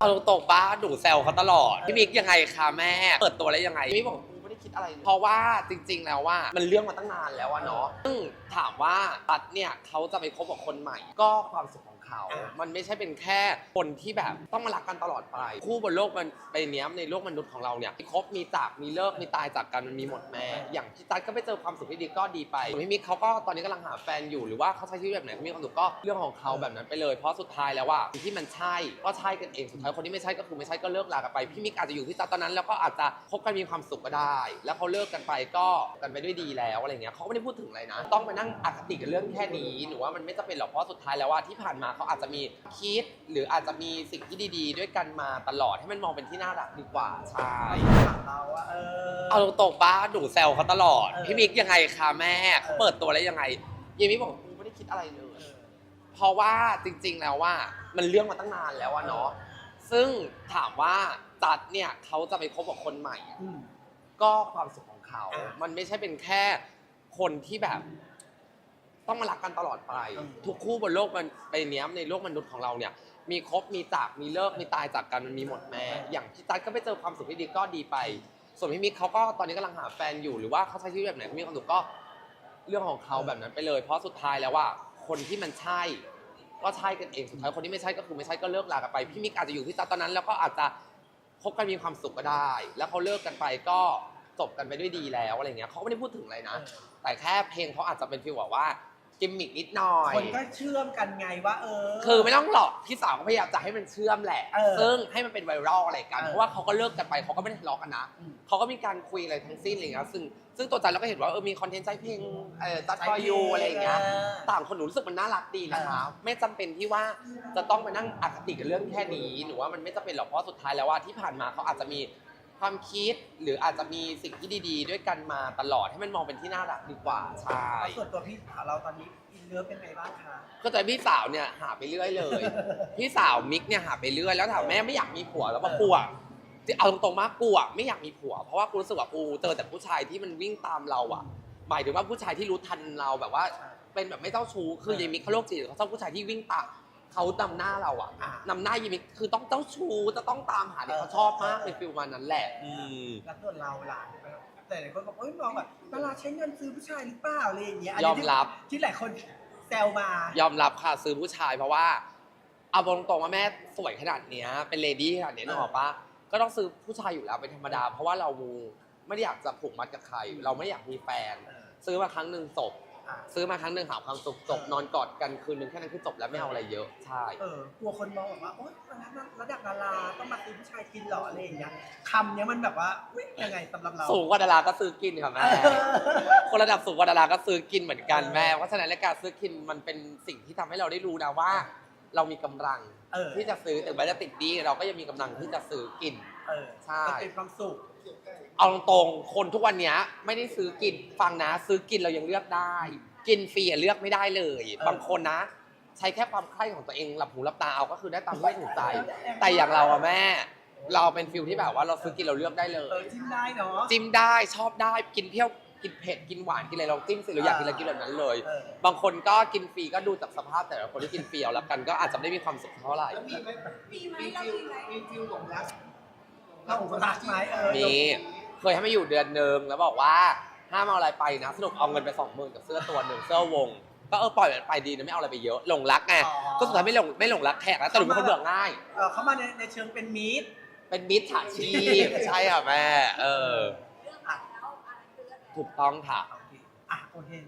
เอาตรงๆป้าหนูแซวเขาตลอด พี่มิกยังไงคะแม่ เปิดตัวแล้วยังไงพี่มิกบอกกูไม่ได้คิดอะไรเลยเพราะว่าจริง ๆ แล้วว่ามันเรื่องมาตั้งนานแล้วอะเนาะซึ่งถามว่าตัดเนี่ยเขาจะไปคบกับคนใหม่ ก็ความสุขของ เขาอะมันไม่ใช่เป็นแค่คนที่แบบต้องมารักกันตลอดไป คู่บนโลกมันไปเนี้ยในโลกมนุษย์ของเราเนี่ยมีคบมีจากมีเลิกมีตายจากกันมันมีหมดแม่อย่างพี่ตั๊ดก็ไปเจอความสุขที่ดีก็ดีไปส่วนพี่มิกเขาก็ตอนนี้กำลังหาแฟนอยู่หรือว่าเขาใช้ชีวิตแบบไหนเขามีความสุขก็เรื่องของเขาแบบนั้นไปเลยเพราะสุดท้ายแล้วว่าที่มันใช่ก็ใช่กันเองสุดท้ายคนที่ไม่ใช่ก็คือไม่ใช่ก็เลิกลากันไปพี่มิกอาจจะอยู่ที่ตั๊ดตอนนั้นแล้วก็อาจจะคบกันมีความสุขก็ได้ แล้วเขาเลิกกันไปก็กันไปด้วยดีแล้วอะไรเงี้ยเขาก็ไม่ได้พูดถึงอะไรนะ ต้องมานั่งอคติกับเรื่องแค่นี้หนูว่ามันไม่จำเป็นหรอกเพราะสุดท้ายแล้วว่าที่ผ่านมาเขาอาจจะมีคิด หรืออาจจะมีสิ่งที่ดีๆ ด้วยกันมาตลอดให้มันมองเป็นที่น่ารักดีกว่าใช่ถามเราว่าเออ เอาตรงๆป้าหนูแซวเขาตลอด เออ พี่มิกยังไงคะแม่เขาเปิดตัวแล้วยังไงยีมิกบอกกูไม่ได้คิดอะไรเลย เพราะว่าจริงๆแล้วว่ามันเรื่องมาตั้งนานแล้วอะเนาะซึ่งถามว่าจัดเนี่ยเขาจะไปคบกับคนใหม่ อืม ก็ความสุขของเขา อะมันไม่ใช่เป็นแค่คนที่แบบ ต้องมารักกันตลอดไปอืมทุกคู่บนโลกมันไปเนี้ยในโลกมนุษย์ของเราเนี่ย มีคบมีจากมีเลิกมีตายจากกันมันมีหมดแม่อย่างพี่ตั๊ดก็ไปเจอความสุขที่ดีก็ดีไป ส่วนพี่มิกเขาก็ตอนนี้กำลังหาแฟนอยู่หรือว่าเขาใช้ชีวิตแบบไหนเขามีความสุขก็เรื่องของเขาแบบนั้นไปเลย เพราะสุดท้ายแล้วว่าคนที่มันใช่ ก็ใช่กันเองสุดท้ายคนที่ไม่ใช่ก็คือไม่ใช่ก็เลิกลากันไปพี่มิกอาจจะอยู่ที่ตั๊ดตอนนั้น แล้วก็อาจจะคบกันมีความสุขก็ได้ แล้วเขาเลิกกันไปก็จบกันไปด้วยดีแล้วอะไรเงี้ยเขาก็ไม่ได้พูดถึงอะไรนะ แต่แค่เพลงเขาอาจจะเป็นฟีลแบบว่า กิมมิกนิดหน่อย คนก็เชื่อมกันไงว่าเออ คือไม่ต้องหรอกพี่สาวก็พยายามจะให้มันเชื่อมแหละ เออซึ่งให้มันเป็นไวรัลอะไรกัน เออเพราะว่าเขาก็เลิกกันไปเขาก็ไม่ได้ทะเลาะกันนะอืมเขาก็มีการคุยอะไรทั้งสิ้นอะไรเงี้ยซึ่งซึ่งตัวจันเราก็เห็นว่าเออมีคอนเทนต์ใช้เพลงเออตัดฟอยูอะไรอย่างเงี้ยต่างคนหนูรู้สึกมันน่ารักดีนะคะเออไม่จำเป็นที่ว่าจะต้องมานั่งอคติกับเรื่องแค่นี้หนูว่ามันไม่จำเป็นหรอกเพราะสุดท้ายแล้วว่าที่ผ่านมาเขาอาจจะมี ความคิดหรืออาจจะมีสิ่งที่ดีๆ ด้วยกันมาตลอดให้มันมองเป็นที่น่ารักดีกว่าใช่แล้วส่วนตัวพี่สาวเราตอนนี้อินเลิฟเป็นไงบ้างคะ ก็แต่พี่สาวเนี่ยหาไปเรื่อยเลย พี่สาวมิกเนี่ยหาไปเรื่อยแล้วถามแม่ไม่อยากมีผัวแล้วปะกูอะเอาตรงๆมากกูอะไม่อยากมีผัว เพราะว่ากูรู้สึกว่ากูเจอแต่ผู้ชายที่มันวิ่งตามเราอะหมายถึงว่าผู้ชายที่รู้ทันเราแบบว่า เป็นแบบไม่เจ้าชู้คือายมิกเขาโรคจิตเขาชอบผู้ชายที่วิ่งตาม เขานำหน้าเราอะอะนำหน้ายายมิกคือต้องเจ้าชู้จะต้องตามหาเนี่ยเขาชอบมากเป็นฟิลประมาณนั้นแหละ อืมแล้วส่วนเราล่ะแต่หลายคนบอกเอ้ยมองแบบดาราใช้เงินซื้อผู้ชายหรือเปล่าอะไรอย่างเงี้ยนยนี้อมที่รับ ที่หลายคนแซวมายอมรับค่ะซื้อผู้ชายเพราะว่าเอาตรงๆว่าแม่สวยขนาดเนี้ย เป็นเลดี้ขนาดเนี้ยนึกออกปะก็ต้องซื้อผู้ชายอยู่แล้วเป็นธรรมดา เพราะว่าเราไม่ได้อยากจะผูกมัดกับใคร เราไม่อยากมีแฟน เออ ซื้อมาครั้งหนึ่งจบอะ ซื้อมาครั้งหนึ่งหาความสุขจบนอนกอดกันคืนหนึ่งแค่นั้นคือจบแล้วไม่เอาอะไรเยอะใช่เออกลัวคนมองแบบว่าโอ๊ยระดับดาราต้องมาซื้อผู้ชายกินเหรออะไรอย่างเงี้ยคำเนี้ยมันแบบว่าอุ๊ยยังไงสำหรับเราสูงกว่าดาราก็ซื้อกินค่ะแม่เออคนระดับสูงกว่าดาราก็ซื้อกินเหมือนกันเออแม่เพราะฉะนั้นรายการซื้อกินมันเป็นสิ่งที่ทำให้เราได้รู้นะว่า เรามีกำลังเออที่จะซื้อถึงแม้จะติดหนี้เราก็ยังมีกำลังที่จะซื้อกิน เออใช่ มันเป็นความสุข เอาตรงๆคนทุกวันเนี้ยไม่ได้ซื้อกินฟังนะ ซื้อกินเรายังเลือกได้ กินฟรีอะเลือกไม่ได้เลย เออ บางคนนะ ใช้แค่ความใคร่ของตัวเองหลับหูหลับตาเอาก็คือได้ตามที่ถูกใจ แต่อย่างเราอะแม่ เราเป็นฟิลที่แบบว่าเราซื้อกินเราเลือกได้เลเออย จิ้มได้เนาะ จิ้มได้ชอบได้กินเที่ยวกินเผ็ดกินหวานกินอะไรเราจิ้มสิเราอยากกินอะไรกินแบบนั้นเลย เออ บางคนก็กินฟรีก็ดูจากสภาพแต่ละคนที่กินฟรีเอาละกันก็อาจจะไม่ได้มีความสุขเท่าไหร่แล้วมีไหมแบบมีไหมเรามีไหมมีฟิลหลงรัก เราหลงรักไหมเออมีเคยให้มาอยู่เดือนหนึ่งแล้วบอกว่าห้ามเอาอะไรไปนะสรุปเอาเงินไปสองหมื่นกับเสื้อตัวหนึ่งเสื้อวง ก็เออปล่อยมันไปดีนะไม่เอาอะไรไปเยอะหลงรักไงอ๋อก็สุดท้ายไม่หลงไม่หลงรักแขกแล้วแต่หนูเป็นคนเบื่อง่ายเออเข้ามาในในเชิงเป็นมีดเป็นมิจฉาชีพใช่ค่ะแม่เออเรื่องแล้วอะไรคือเรื่องถูกต้องค่ะโอเคอะโอเค